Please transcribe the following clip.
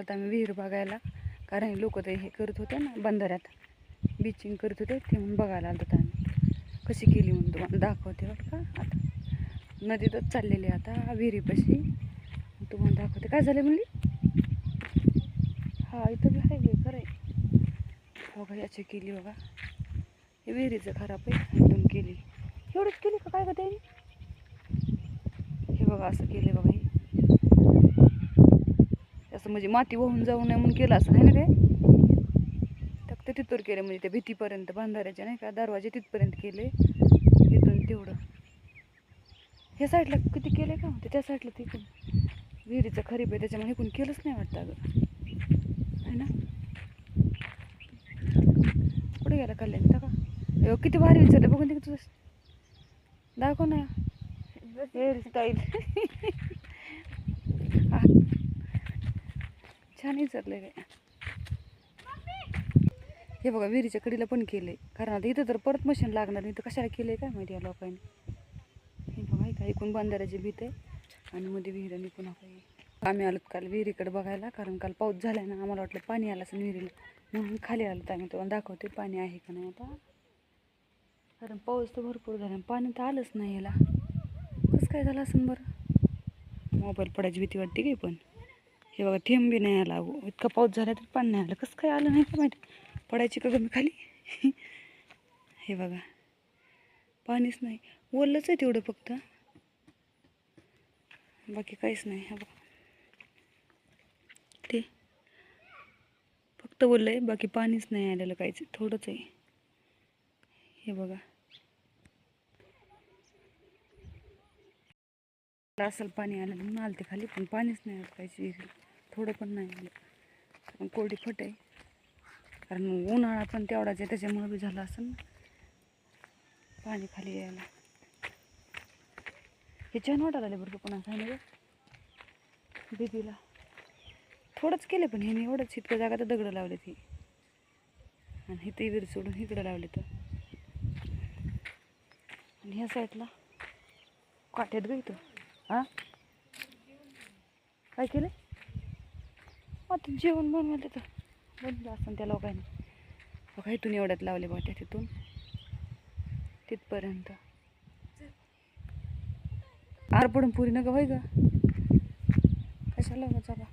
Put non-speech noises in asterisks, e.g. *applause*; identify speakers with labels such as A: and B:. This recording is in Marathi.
A: आता आम्ही विहीर बघायला कारण लोक ते हे करत होते ना बंधाऱ्यात. बिचिंग करत होते ते म्हणून बघायला आलो आम्ही. कशी केली म्हणून तुम्हाला दाखवते बरं का आता. नदीतच चाललेली आहे आता विहिरीपाशी. तुम्हाला दाखवते. काय झालं म्हणली? हा इथं बी आहे खरं आहे. बघा याची केली बघा. हे विहिरीचं खराब आहे एकदम केली. एवढंच केली का काय का त्याने? हे बघा असं केलं बघा असं म्हणजे माती वाहून जाऊ नये म्हणून केलं असं नाही ना काय? फक्त तिथवर केलं म्हणजे त्या भीतीपर्यंत बांधाऱ्याच्या नाही का दरवाजे तिथपर्यंत केले. तिथून तेवढं. ह्या साईडला किती केलं का? म्हणते त्या साईडला तिथून. विहिरीचं खरीप आहे त्याच्यामुळे इकडून केलंच नाही वाटतं अगं. आहे ना? कुठे गेला कल्याण? का? अयो, किती भारी विचारलं बघून दे तुझं. दाखव ना. हेअर *laughs* छान विचारलेलं काय हे बघा विहिरीच्या कडीला पण केलंय. कारण आता इथं तर परत मशीन लागणार नाही तर कशाला केलंय काय माहिती या लोकांनी? हे बघा इथं ऐकून बांधाऱ्याची भीत आहे. आणि मध्ये विहीर निघून काही आम्ही आलो काल विहिरीकडे बघायला कारण काल पाऊस झाला ना आम्हाला वाटलं पाणी आलं असं विहिरीला. म्हणून खाली आलो तर आम्ही तुम्हाला दाखवते पाणी आहे का नाही आता. कारण पाऊस तर भरपूर झाला पाणी तर आलंच नाही याला. कसं काय झालं असं बरं? मोबाईल पडायची भीती वाटते काही पण? हे बघा थेंब बी नाही आला इतका पाऊस झाला तर पाणी नाही आलं. कसं काय आलं नाही का माहिती? पडायची का कमी खाली? *laughs* हे बघा पाणीच नाही. ओलंच आहे तेवढं फक्त. बाकी काहीच नाही. हे बघा. ते फक्त ओलं आहे बाकी पाणीच नाही आलेलं काहीच. थोडंच आहे. हे बघा. असेल पाणी आलं म्हणून आलं ते खाली पण पाणीच नाही आलं पाहिजे थोडं पण नाही कारण कोरडी फट आहे. कारण उन्हाळा पण तेवढाच आहे त्याच्यामुळं बी झालं असं ना. पाणी खाली यायला. हे छान वाटायला आले बरं कोणा पुन्हा सांगितलं थोडंच केलं पण हे एवढंच इतक्या जागा तर दगडं लावले ती. आणि हे ते विर सोडून इकडं लावले तर. आणि ह्या साईडला काठ्यात गई तो हां? काय केलं? आता जेवण बनवलं तर बनलं असं त्या लोकांनी. बघा इथून एवढ्यात लावले बाट्या तिथून. तिथपर्यंत. आर पडून पुरी नका होय ग. कशाला बघा